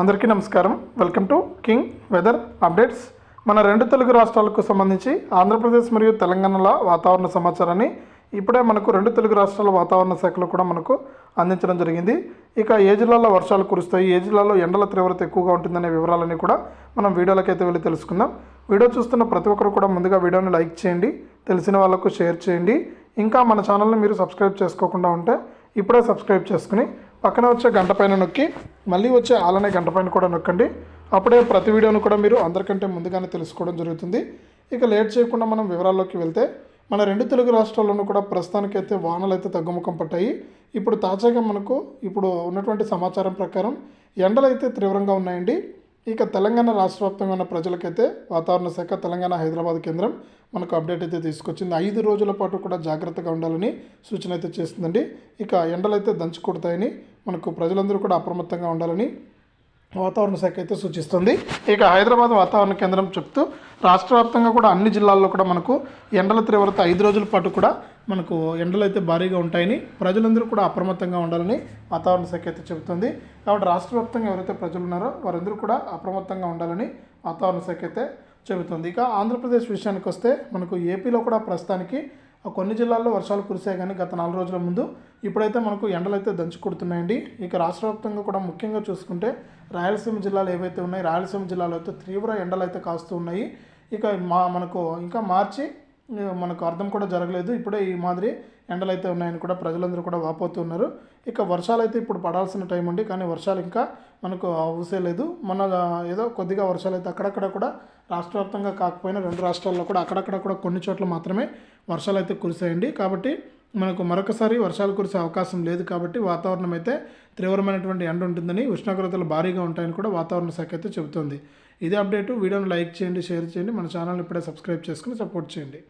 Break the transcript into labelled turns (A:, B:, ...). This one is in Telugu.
A: అందరికీ నమస్కారం. Welcome to king weather updates. మన రెండు తెలుగు రాష్ట్రాలకు సంబంధించి ఆంధ్రప్రదేశ్ మరియు తెలంగాణల వాతావరణ సమాచారాన్ని ఇప్పుడే మనకు రెండు తెలుగు రాష్ట్రాల వాతావరణ శాఖలు కూడా మనకు అందించడం జరిగింది. ఇక ఏ జిల్లాలో వర్షాలు కురుస్తాయి ఏ జిల్లాలో ఎండల తీవ్రత ఎక్కువగా ఉంటుందనే వివరాలన్నీ కూడా మనం వీడియోలకైతే వెళ్ళి తెలుసుకుందాం. వీడియో చూస్తున్న ప్రతి ఒక్కరు కూడా ముందుగా వీడియోని లైక్ చేయండి తెలిసిన వాళ్ళకు షేర్ చేయండి. ఇంకా మన ఛానల్ని మీరు సబ్స్క్రైబ్ చేసుకోకుండా ఉంటే ఇప్పుడే సబ్స్క్రైబ్ చేసుకుని పక్కన వచ్చే గంట పైన నొక్కి మళ్ళీ వచ్చే ఆలనే గంట పైన కూడా నొక్కండి. అప్పుడే ప్రతి వీడియోను కూడా మీరు అందరికంటే ముందుగానే తెలుసుకోవడం జరుగుతుంది. ఇక లేట్ చేయకుండా మనం వివరాల్లోకి వెళ్తే మన రెండు తెలుగు రాష్ట్రాల్లోనూ కూడా ప్రస్తుతానికైతే వానలు అయితే తగ్గుముఖం పట్టాయి. ఇప్పుడు తాజాగా మనకు ఇప్పుడు ఉన్నటువంటి సమాచారం ప్రకారం ఎండలు అయితే తీవ్రంగా ఉన్నాయండి. ఇక తెలంగాణ రాష్ట్ర వ్యాప్తంగా ఉన్న ప్రజలకైతే వాతావరణ శాఖ తెలంగాణ హైదరాబాద్ కేంద్రం మనకు అప్డేట్ అయితే తీసుకొచ్చింది. ఐదు రోజుల పాటు కూడా జాగ్రత్తగా ఉండాలని సూచన అయితే చేస్తుందండి. ఇక ఎండలు అయితే దంచుకొడతాయని మనకు ప్రజలందరూ కూడా అప్రమత్తంగా ఉండాలని వాతావరణ శాఖ అయితే సూచిస్తుంది. ఇక హైదరాబాద్ వాతావరణ కేంద్రం చెప్తూ రాష్ట్ర వ్యాప్తంగా కూడా అన్ని జిల్లాల్లో కూడా మనకు ఎండల తీవ్రత ఐదు రోజుల పాటు కూడా మనకు ఎండలు అయితే భారీగా ఉంటాయని ప్రజలందరూ కూడా అప్రమత్తంగా ఉండాలని వాతావరణ శాఖ అయితే చెబుతుంది. కాబట్టి రాష్ట్ర వ్యాప్తంగా ఎవరైతే ప్రజలు ఉన్నారో వారందరూ కూడా అప్రమత్తంగా ఉండాలని వాతావరణ శాఖ అయితే చెబుతుంది. ఇక ఆంధ్రప్రదేశ్ విషయానికి వస్తే మనకు ఏపీలో కూడా ప్రస్తుతానికి కొన్ని జిల్లాల్లో వర్షాలు కురిసాయి కానీ గత నాలుగు రోజుల ముందు ఇప్పుడైతే మనకు ఎండలు అయితే దంచి కొడుతున్నాయండి. ఇక రాష్ట్ర వ్యాప్తంగా కూడా ముఖ్యంగా చూసుకుంటే రాయలసీమ జిల్లాలు ఏవైతే ఉన్నాయి రాయలసీమ జిల్లాలో అయితే తీవ్ర ఎండలు అయితే కాస్తూ ఉన్నాయి. ఇక మా మనకు ఇంకా మార్చి మనకు అర్థం కూడా జరగలేదు. ఇప్పుడే ఈ మాదిరి ఎండలు అయితే ఉన్నాయని కూడా ప్రజలందరూ కూడా వాపోతున్నారు ఇక వర్షాలు అయితే ఇప్పుడు పడాల్సిన టైం ఉంది కానీ వర్షాలు ఇంకా మనకు అవసరం లేదు. మన ఏదో కొద్దిగా వర్షాలు అయితే అక్కడక్కడ కూడా రాష్ట్ర వ్యాప్తంగా కాకపోయినా రెండు రాష్ట్రాల్లో కూడా అక్కడక్కడ కూడా కొన్ని చోట్ల మాత్రమే వర్షాలు అయితే కురిసాయండి కాబట్టి మనకు మరొకసారి వర్షాలు కురిసే అవకాశం లేదు కాబట్టి వాతావరణం అయితే తీవ్రమైనటువంటి ఎండ ఉంటుందని ఉష్ణోగ్రతలు భారీగా ఉంటాయని కూడా వాతావరణ శాఖ అయితే చెబుతుంది. ఇదే అప్డేట్. వీడియోని లైక్ చేయండి షేర్ చేయండి. మన ఛానల్ ఇప్పుడే సబ్స్క్రైబ్ చేసుకుని సపోర్ట్ చేయండి.